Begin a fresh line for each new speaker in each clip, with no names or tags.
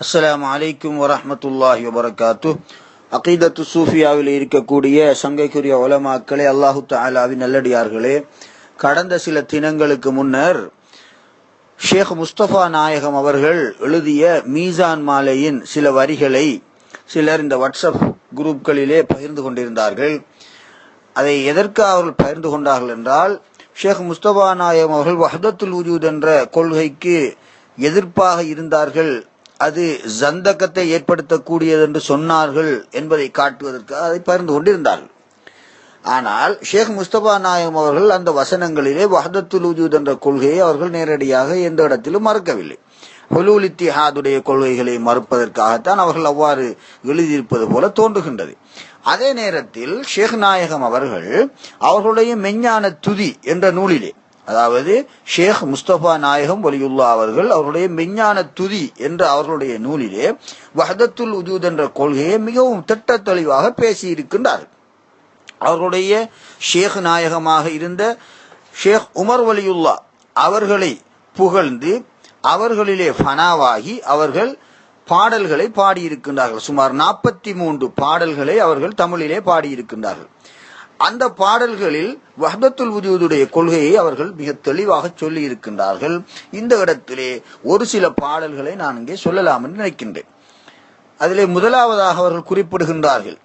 அஸ்லாம் அலைக்கும் வரமத்துல்லாஹி வபரகாத்து அகீதத்து சூஃபியாவில் இருக்கக்கூடிய சங்கைக்குரிய உலமாக்களே அல்லாஹு தாலாவின் நல்லடியார்களே கடந்த சில தினங்களுக்கு முன்னர் ஷேக் முஸ்தபா நாயகம் அவர்கள் எழுதிய மீசான் மாலையின் சில வரிகளை சிலர் இந்த வாட்ஸ்அப் குரூப்களிலே பகிர்ந்து கொண்டிருந்தார்கள். அதை எதற்கு அவர்கள் பகிர்ந்து கொண்டார்கள் என்றால் ஷேக் முஸ்தபா நாயகம் அவர்கள் வஹதத்துல் உஜூத் என்ற கொள்கைக்கு எதிர்ப்பாக இருந்தார்கள் அது ஜந்தகத்தை ஏற்படுத்தக்கூடியது என்று சொன்னார்கள் என்பதை காட்டுவதற்காக அதை பகிர்ந்து கொண்டிருந்தார்கள். ஆனால் ஷேக் முஸ்தபா நாயகம் அவர்கள் அந்த வசனங்களிலே வஹதத்துல் உஜூத் என்ற கொள்கையை அவர்கள் நேரடியாக எந்த இடத்திலும் மறுக்கவில்லை. ஹுலூல் கொள்கைகளை மறுப்பதற்காகத்தான் அவர்கள் அவ்வாறு எழுதியிருப்பது போல தோன்றுகின்றது. அதே நேரத்தில் ஷேக் நாயகம் அவர்கள் அவர்களுடைய மெஞ்ஞான துதி என்ற நூலிலே அதாவது ஷேக் முஸ்தபா நாயகம் வலியுல்லா அவர்கள் அவருடைய மெஞ்ஞான துதி என்ற அவர்களுடைய நூலிலே வஹதத்துல் உஜூத் என்ற கொள்கையை மிகவும் திட்ட தெளிவாக பேசியிருக்கின்றார்கள் அவர்களுடைய ஷேக் நாயகமாக இருந்த ஷேக் உமர் வலியுல்லா அவர்களை புகழ்ந்து அவர்களிலே ஃபனாவாகி அவர்கள் பாடல்களை பாடியிருக்கின்றார்கள். சுமார் நாற்பத்தி மூன்று பாடல்களை அவர்கள் தமிழிலே பாடியிருக்கின்றார்கள். அந்த பாடல்களில் வஹதத்துல் வஜூதுடைய கொள்கையை அவர்கள் மிக தெளிவாக சொல்லி இருக்கின்றார்கள் இந்த இடத்திலே ஒரு சில பாடல்களை நான் இங்கே சொல்லலாம் என்று நினைக்கின்றேன். அதிலே முதலாவதாக அவர்கள் குறிப்பிடுகின்றார்கள்.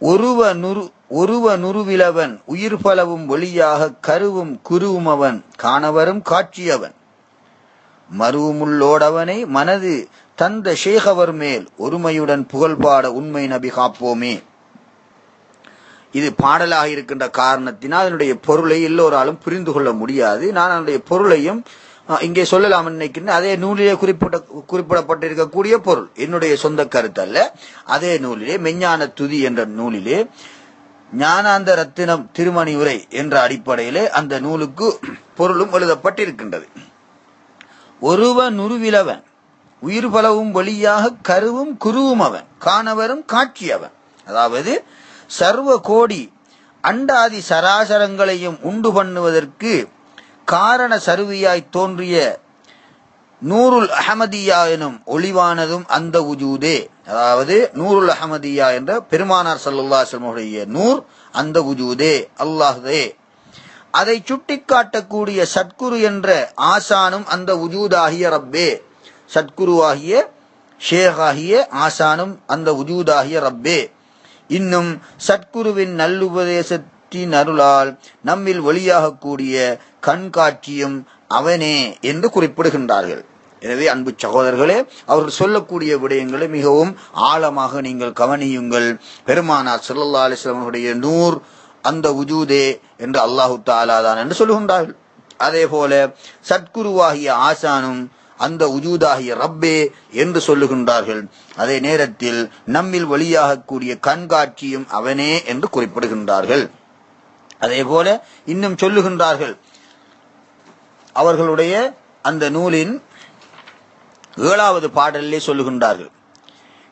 ஒருவ நுரு ஒருவ நுருவிலவன் உயிர் பலவும் ஒளியாக கருவும் குருவும் அவன் காணவரும் காட்சியவன். மருவுமுள்ளோடவனை மனது தந்த ஷேகவர் மேல் ஒருமையுடன் புகழ்பாட உண்மை நபி காப்போமே. இது பாடலாக இருக்கின்ற காரணத்தினால் அதனுடைய பொருளை எல்லோராலும் புரிந்து கொள்ள முடியாது. நான் அதனுடைய பொருளையும் இங்கே சொல்லலாம் நினைக்கிறேன் அதே நூலிலே குறிப்பிட்ட குறிப்பிடப்பட்டிருக்கக்கூடிய பொருள். என்னுடைய சொந்த கருத்து அல்ல அதே நூலிலே மெஞ்ஞான துதி என்ற நூலிலே ஞானாந்த ரத்தினம் திருமணி உரை என்ற அடிப்படையிலே அந்த நூலுக்கு பொருளும் எழுதப்பட்டிருக்கின்றது. ஒருவன் உருவிலவன் உயிர் பலவும் வழியாக கருவும் குருவும் அவன் காணவரும் காட்சி அவன். அதாவது சர்வ கோடி அண்டாதி சராசரங்களையும் உண்டு பண்ணுவதற்கு காரண சருவியாய் தோன்றிய நூருல் அஹமதியா எனும் ஒளிவானதும் அந்த உஜூதே. அதாவது நூருல் அஹமதியா என்ற பெருமானார் சல்லுல்லாஹுடைய நூர் அந்த உஜூதே அல்லாஹ்தே அதை சுட்டிக்காட்டக்கூடிய சத்குரு என்ற ஆசானும் அந்த உஜூதாகிய ரப்பே. சத்குருவாகிய ஷேகாகிய ஆசானும் அந்த உஜூதாகிய ரப்பே. இன்னும் சத்குருவின் நல்லுபதேசத்தின் அருளால் நம்மில் வெளியாகக்கூடிய கண்காட்சியும் அவனே என்று குறிப்பிடுகின்றார்கள். எனவே அன்பு சகோதரர்களே அவர்கள் சொல்லக்கூடிய விடயங்களை மிகவும் ஆழமாக நீங்கள் கவனியுங்கள். பெருமானார் சல்லா அலைஹி நூர் அந்த உஜூதே என்று அல்லாஹு தாலா தான் என்று சொல்லுகின்றார்கள். அதே போல சத்குருவாகிய ஆசானும் அந்த உஜூதாகிய ரப்பே என்று சொல்லுகின்றார்கள். அதே நேரத்தில் நம்மில் வழியாகக்கூடிய கண்காட்சியும் அவனே என்று குறிப்பிடுகின்றார்கள். அதே போல இன்னும் சொல்லுகின்றார்கள். அவர்களுடைய அந்த நூலின் ஏழாவது பாடலிலே சொல்லுகின்றார்கள்.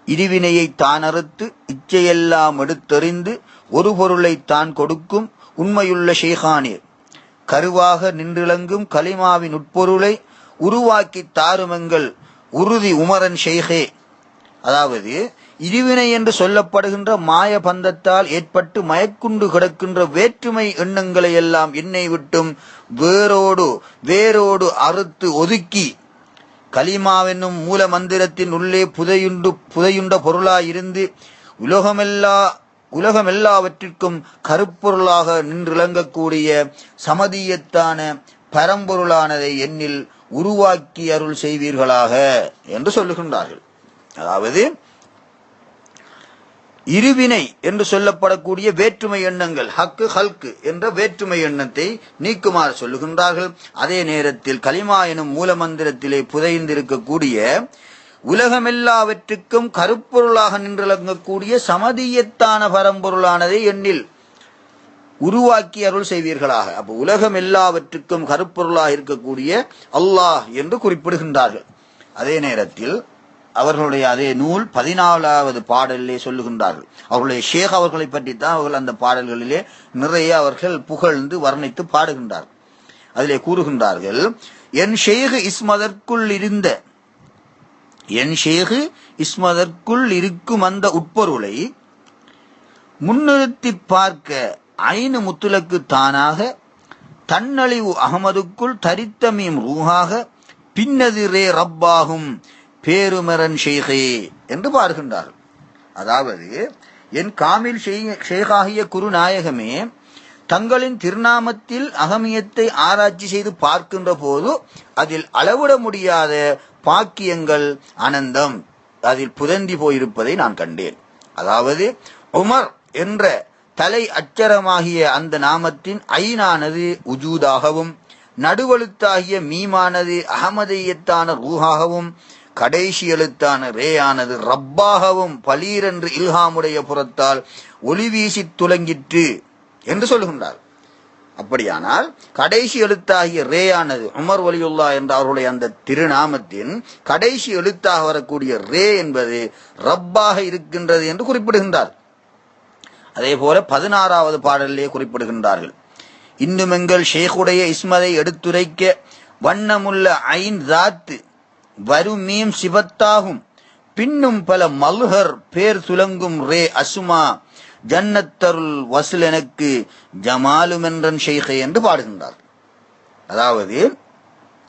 இடிவினையை தான் அறுத்து இச்சையெல்லாம் எடுத்தறிந்து ஒரு பொருளை தான் கொடுக்கும் உண்மையுள்ள ஷேகானீர் கருவாக நின்றிளங்கும் கலிமாவின் உட்பொருளை உருவாக்கி தாருமெங்கள் உறுதி உமரன் ஷெய்கே அதாவது இருவினை என்று சொல்லப்படுகின்ற மாய பந்தத்தால் ஏற்பட்டு மயக்குண்டு கிடக்கின்ற வேற்றுமை எண்ணங்களை எல்லாம் என்னை விட்டும் வேரோடு வேரோடு அறுத்து ஒதுக்கி கலிமாவென்னும் மூல மந்திரத்தின் உள்ளே புதையுண்டு புதையுண்ட பொருளாயிருந்து உலகமெல்லா உலகமெல்லாவற்றிற்கும் கருப்பொருளாக நின்றிளங்கக்கூடிய சமதியத்தான பரம்பொருளானதை எண்ணில் உருவாக்கி அருள் செய்வீர்களாக என்று சொல்லுகின்றார்கள். அதாவது இருவினை என்று சொல்லப்படக்கூடிய வேற்றுமை எண்ணங்கள் ஹக்கு ஹல்கு என்ற வேற்றுமை எண்ணத்தை நீக்குமாறு சொல்லுகின்றார்கள். அதே நேரத்தில் கலிமா எனும் மூலமந்திரத்திலே புதைந்திருக்கக்கூடிய உலகமெல்லாவற்றுக்கும் கருப்பொருளாக நின்றிலங்கக்கூடிய சமதியத்தான பரம்பொருளானதை எண்ணில் உருவாக்கி அருள் செய்வீர்களாக. அப்ப உலகம் எல்லாவற்றுக்கும் கருப்பொருளாக இருக்கக்கூடிய அல்லாஹ் என்று குறிப்பிடுகின்றார்கள். அதே நேரத்தில் அவர்களுடைய அதே நூல் பதினாலாவது பாடலிலே சொல்லுகின்றார்கள். அவர்களுடைய ஷேக் அவர்களை பற்றித்தான் அவர்கள் அந்த பாடல்களிலே நிறைய அவர்கள் புகழ்ந்து வர்ணித்து பாடுகின்றார்கள். அதிலே கூறுகின்றார்கள் என் ஷேக் இஸ்மதற்குள் இருந்த என் ஷேகு இஸ்மதற்குள் இருக்கும் அந்த உட்பொருளை முன்னிறுத்தி பார்க்க ஐனு முத்துலக்கு தானாக தன்னழிவு அகமதுக்குள் தரித்தமீம் ரூஹாக பின்னதிரே ரப்பாகும் பேருமரன் ஷேகே என்று பார்க்கின்றார்கள் அதாவது என் காமில் ஷேகாகிய குருநாயகமே தங்களின் திருநாமத்தில் அகமியத்தை ஆராய்ச்சி செய்து பார்க்கின்ற போது அதில் அளவிட முடியாத பாக்கியங்கள் அனந்தம். அதில் புதந்தி போயிருப்பதை நான் கண்டேன். அதாவது உமர் என்ற தலை அச்சரமாகிய அந்த நாமத்தின் ஐனானது உஜூதாகவும் நடுவழுத்தாகிய மீமானது அகமதையத்தான ரூஹாகவும் கடைசி எழுத்தான ரேயானது ரப்பாகவும் பலீரென்று இல்ஹாமுடைய புறத்தால் ஒளி வீசி துலங்கிற்று என்று சொல்லுகின்றார். அப்படியானால் கடைசி எழுத்தாகிய ரேயானது உமர் வலியுல்லா என்ற அவருடைய அந்த திருநாமத்தின் கடைசி எழுத்தாக வரக்கூடிய ரே என்பது ரப்பாக இருக்கின்றது என்று குறிப்பிடுகின்றார். அதே போல பதினாறாவது பாடலிலே குறிப்பிடுகின்றார்கள். இன்னும் எங்கள் ஷேகுடைய இஸ்மதை எடுத்துரைக்க வண்ணமுள்ள ஐன் தாத்து வருமீம் சிவத்தாகும். பின்னும் பல மல்ஹர் பேர் துலங்கும் ரே அசுமா ஜன்னத்தருள் வசூல் எனக்கு ஜமாலுமென்றன் ஷேகை என்று பாடுகின்றார் அதாவது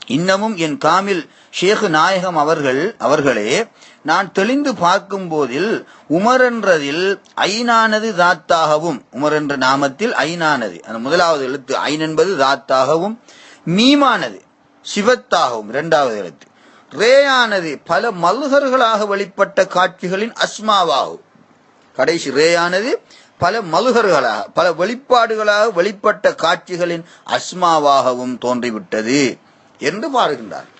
இன்னமும் என் காமில் ஷேகு நாயகம் அவர்கள் அவர்களே நான் தெளிந்து பார்க்கும் போதில் உமர் என்றதில் ஐநானது தாத்தாகவும் உமர் என்ற நாமத்தில் ஐநானது. அந்த முதலாவது எழுத்து ஐன் என்பது தாத்தாகவும் மீமானது சிவத்தாகவும் இரண்டாவது எழுத்து. ரேயானது பல மல்கர்களாக வெளிப்பட்ட காட்சிகளின் அஸ்மாவாகும். கடைசி ரேயானது பல மலுகர்களாக பல வெளிப்பாடுகளாக வெளிப்பட்ட காட்சிகளின் அஸ்மாவாகவும் தோன்றிவிட்டது என்று பாருகின்றார்.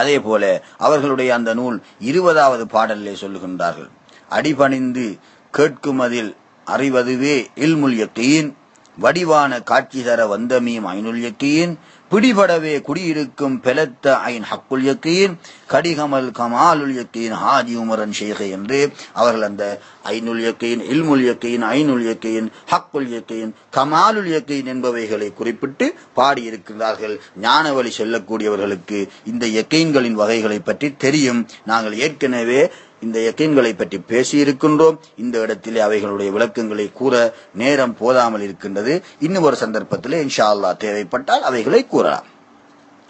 அதே போல அவர்களுடைய அந்த நூல் இருபதாவது பாடலிலே சொல்லுகின்றார்கள். அடிபணிந்து கேட்குமதில் அறிவதுவே இல்முல் யக்கீன் வடிவான காட்சி தர வந்தமீம் ஐனுல் யக்கீன் பிடிபடவே குடியிருக்கும் பெலத்த ஐன் ஹக்குல் யக்கீன் கடிகமல் கமாலுல் யக்கீன் ஹாஜி உமரன் ஷேகை என்று அவர்கள் அந்த ஐநுல் யக்கீன் இல்முல் யக்கீன் ஐனுல் யக்கீன் ஹக்குல் யக்கீன் கமாலுல் யக்கீன் என்பவைகளை குறிப்பிட்டு பாடியிருக்கிறார்கள் ஞானவழி செல்லக்கூடியவர்களுக்கு இந்த யக்கீன்களின் வகைகளை பற்றி தெரியும். நாங்கள் ஏற்கனவே இந்த யக்கீன்களை பற்றி பேசியிருக்கின்றோம். இந்த இடத்திலே அவைகளுடைய விளக்கங்களை கூற நேரம் போதாமல் இருக்கின்றது. இன்னும் ஒரு சந்தர்ப்பத்திலே இன்ஷா அல்லா தேவைப்பட்டால் அவைகளை கூறலாம்.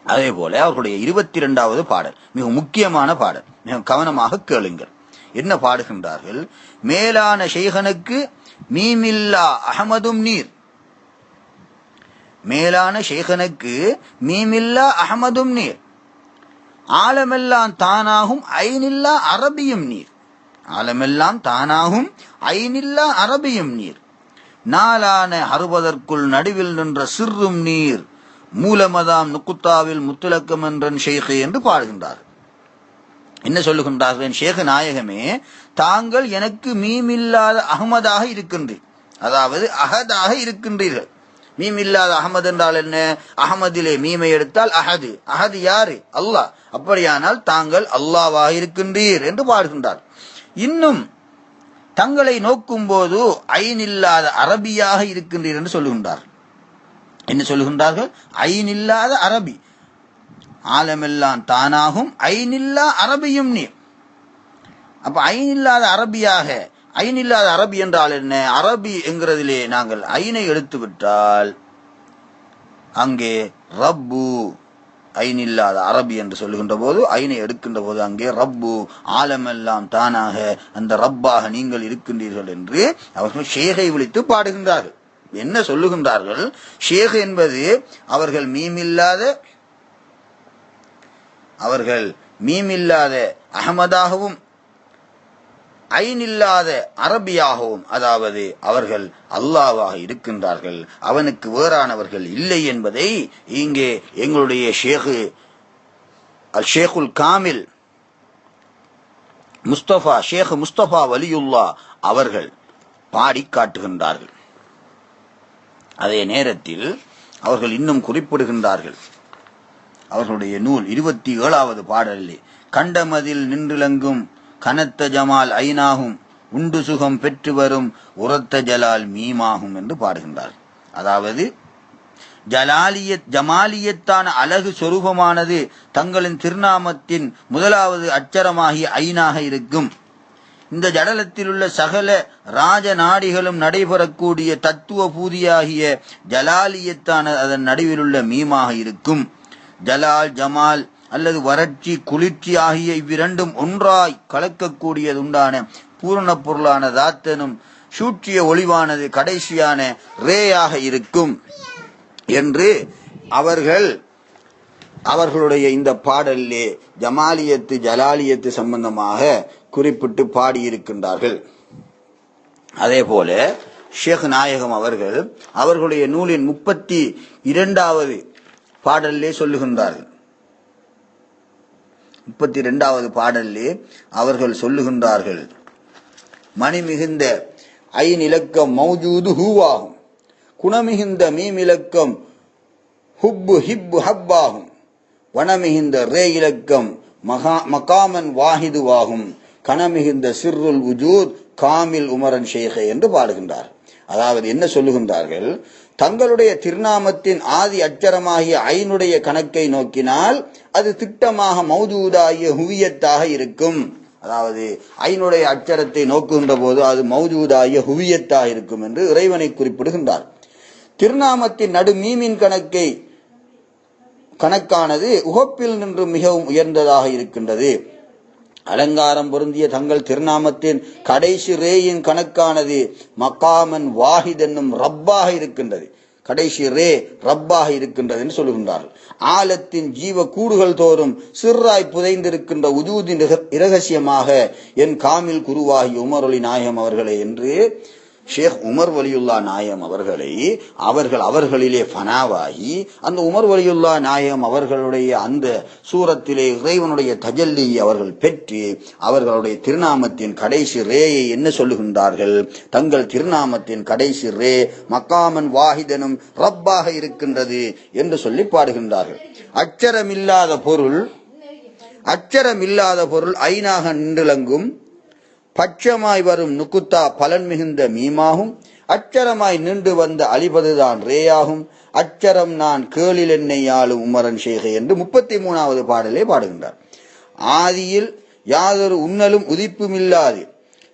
அதே போல அவர்களுடைய இருபத்தி இரண்டாவது பாடல் மிக முக்கியமான பாடல். மிக கவனமாக கேளுங்கள். என்ன பாடுகின்றார்கள்? மேலான ஷேகனுக்கு மீமில்லா அகமதும் நீர். மேலான ஷேகனுக்கு மீமில்லா அகமதும் நீர். ஆலமெல்லாம் தானாகும் ஐநில்லா அரபியும் நீர். ஆலமெல்லாம் தானாகும் ஐநில்லா அரபியும் நீர். நாளான அறுபதற்குள் நடுவில் நின்ற சிறும் நீர் மூலமதாம் நுக்குத்தாவில் முத்துலக்கம் என்றன் ஷேഖ് என்று பாடுகின்றார். என்ன சொல்லுகின்றார்கள்? ஷேக நாயகமே தாங்கள் எனக்கு மீமில்லாத அகமதாக இருக்கின்றீர். அதாவது அகதாக இருக்கின்றீர்கள். மீம் இல்லாத அகமது என்றால் என்ன? அகமதிலே மீமை எடுத்தால் அஹது அஹது யாரு? அல்லாஹ். அப்படியானால் தாங்கள் அல்லாவாக இருக்கின்றீர் என்று பாடுகின்றார். இன்னும் தங்களை நோக்கும் போது இல்லாத அரபியாக இருக்கின்றீர் என்று சொல்லுகின்றார். என்ன சொல்லுகின்றார்கள்? ஐனில்லாத அரபி. ஆலமெல்லாம் தானாகும். ஐனில்லா அரபியும் நீ. அப்ப இல்லாத அரபியாக ஐன் இல்லாத அரபி என்றால் என்ன? அரபி என்கிறதிலே நாங்கள் ஐனை எடுத்து விட்டால் அங்கே ரப்பு ஐன் இல்லாத அரபி என்று சொல்லுகின்ற போது ஐனை எடுக்கின்ற போது அங்கே ரப்பு ஆலமெல்லாம் தானாக அந்த ரப்பாக நீங்கள் இருக்கின்றீர்கள் என்று அவர்கள் ஷேகை விழித்து பாடுகின்றார்கள். என்ன சொல்லுகின்றார்கள்? ஷேக் என்பது அவர்கள் மீமில்லாத அவர்கள் மீமில்லாத அகமதாகவும் ஐனில்லாத அரபியாகவும் அதாவது அவர்கள் அல்லாவாக இருக்கின்றார்கள். அவனுக்கு வேறானவர்கள் இல்லை என்பதை இங்கே எங்களுடைய ஷேகு அல் ஷேகுல் காமில் முஸ்தபா ஷேக் முஸ்தபா வலியுல்லா அவர்கள் பாடி காட்டுகின்றார்கள். அதே நேரத்தில் அவர்கள் இன்னும் குறிப்பிடுகின்றார்கள். அவர்களுடைய நூல் இருபத்தி ஏழாவது பாடலிலே கண்டமதில் நின்றிலங்கும் கனத்த ஜமால் ஐனாகும் உண்டு சுகம் பெற்று வரும் உரத்த ஜலால் மீமாகும் என்று பாடுகின்றார். அதாவது ஜலாலியத் ஜமாலியத்தான அழகு சொரூபமானது தங்களின் திருநாமத்தின் முதலாவது அச்சரமாகிய ஐனாக இருக்கும். இந்த ஜடலத்தில் உள்ள சகல ராஜ நாடிகளும் நடைபெறக்கூடிய தத்துவ பூதியாகிய ஜலாலியத்தான அதன் நடுவிலுள்ள மீமாக இருக்கும். ஜலால் ஜமால் அல்லது வறட்சி குளிர்ச்சி ஆகிய இவ்விரண்டும் ஒன்றாய் கலக்கக்கூடியதுண்டான பூரண பொருளான தாத்தனும் சூற்றிய ஒளிவானது கடைசியான ரேயாக இருக்கும் என்று அவர்கள் அவர்களுடைய இந்த பாடலிலே ஜமாலியத்து ஜலாலியத்து சம்பந்தமாக குறிப்பிட்டு பாடியிருக்கின்றார்கள். அதே போல ஷேக் நாயகம் அவர்கள் அவர்களுடைய நூலின் முப்பத்தி இரண்டாவது பாடலிலே சொல்லுகின்றார்கள். முப்பத்தி ரெண்டாவது பாடலிலே அவர்கள் சொல்லுகின்றார்கள் மணி மிகுந்த இலக்கம் மௌஜூது ஹூவாகும். குணமிகுந்த மீம் இலக்கம் ஹுப்பு ஹிப்பு ஹப்பாகும். வனமிகுந்த ரே இலக்கம் மகா மகாமன் வாஹிதுவாகும். கனமிகுந்த சிர்ருல் உஜூத் காமில் உமரன் ஷேഖെ என்று பாடுகின்றார். அதாவது என்ன சொல்லுகின்றார்கள் தங்களுடைய திருநாமத்தின் ஆதி அச்சரமாகிய ஐனுடைய கணக்கை நோக்கினால் அது திட்டமாக மௌதூதாகிய ஹுவியத்தாக இருக்கும். அதாவது ஐனுடைய அச்சரத்தை நோக்குகின்ற போது அது மௌஜூதாகிய ஹுவியத்தாக இருக்கும் என்று இறைவனை குறிப்பிடுகின்றார். திருநாமத்தின் நடு மீமின் கணக்கை கணக்கானது உகப்பில் நின்று மிகவும் உயர்ந்ததாக இருக்கின்றது. அலங்காரம் பொருந்திய தங்கள் திருநாமத்தின் கடைசி ரேயின் கணக்கானது மக்காமன் வாஹித் என்னும் ரப்பாக இருக்கின்றது. கடைசி ரே ரப்பாக இருக்கின்றது என்று சொல்லுகின்றார்கள் ஆலத்தின் ஜீவ கூடுகள் தோறும் சிறாய் புதைந்திருக்கின்ற உஜூதின் இரகசியமாக என் காமில் குருவாகி உமரொலி நாயகம் அவர்களே என்று ஷேக் உமர் வலியுல்லா நாயம் அவர்களை அவர்கள் அவர்களிலே ஃபனாவாகி அந்த உமர் வலியுல்லா நாயம் அவர்களுடைய அந்த சூரத்திலே இறைவனுடைய தஜல்லி அவர்கள் பெற்று அவர்களுடைய திருநாமத்தின் கடைசி ரேயை என்ன சொல்லுகின்றார்கள்? தங்கள் திருநாமத்தின் கடைசி ரே மக்காமன் வாஹிதனும் ரப்பாக இருக்கின்றது என்று சொல்லி பாடுகின்றார்கள். அச்சரமில்லாத பொருள் அச்சரமில்லாத பொருள் ஐநாக நின்றுலங்கும் பட்சமாய் வரும் நுக்குத்தா பலன் மிகுந்த மீமாகும். அச்சரமாய் நின்று வந்த அழிபதுதான் ரேயாகும். அச்சரம் நான் கேளில் என்னை ஆளும் உமரன் சேகை என்று முப்பத்தி மூணாவது பாடலே பாடுகின்றார். ஆதியில் யாதொரு உன்னலும் உதிப்புமில்லாது.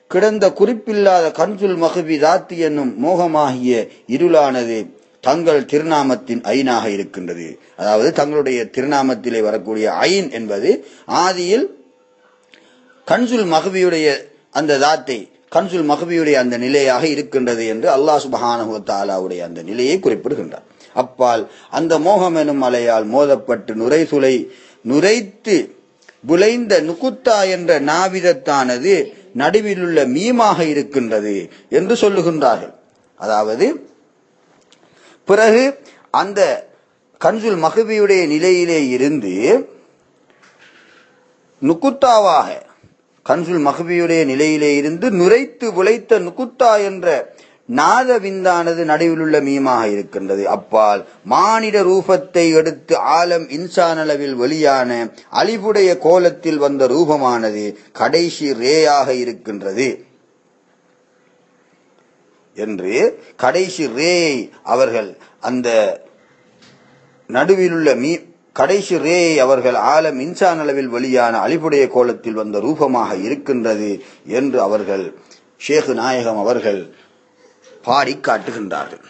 கிடந்த குறிப்பில்லாத கன்சுல் மகபி தாத்தி என்னும் மோகமாகிய இருளானது தங்கள் திருநாமத்தின் ஐனாக இருக்கின்றது. அதாவது தங்களுடைய திருநாமத்திலே வரக்கூடிய ஐன் என்பது ஆதியில் கன்சுல் மகபியுடைய அந்த தாத்தை கன்சுல் மகபியுடைய அந்த நிலையாக இருக்கின்றது என்று அல்லாஹ் சுபஹானுடைய தாலாவுடைய அந்த நிலையை குறிப்பிடுகின்றார். அப்பால் அந்த மோகம் எனும் மலையால் மோதப்பட்டு நுரைசுலை நுரைத்து புலைந்த நுகுத்தா என்ற நாவிதத்தானது நடுவிலுள்ள மீமாக இருக்கின்றது என்று சொல்லுகின்றார்கள். அதாவது பிறகு அந்த கன்சுல் மகபியுடைய நிலையிலே இருந்து நுக்குத்தாவாக கன்சுல் மகபியுடைய நிலையிலே இருந்து நுரைத்து புலைத்த நுகுத்தா என்ற நாத விந்தானது நடுவிலுள்ள மீமாக இருக்கின்றது. அப்பால் மானிட ரூபத்தை எடுத்து ஆலம் இன்சான் அளவில் வெளியான அழிவுடைய கோலத்தில் வந்த ரூபமானது கடைசி ரேயாக இருக்கின்றது. என்று கடைசி ரேயை அவர்கள் அந்த நடுவிலுள்ள மீ கடைசி ரே அவர்கள் ஆலம் இன்சான் அளவில் வெளியான அழிப்புடைய கோலத்தில் வந்த ரூபமாக இருக்கின்றது என்று அவர்கள் ஷேகு நாயகம் அவர்கள் பாடி காட்டுகின்றார்கள்.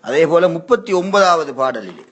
அதே போல முப்பத்தி ஒன்பதாவது பாடலிலே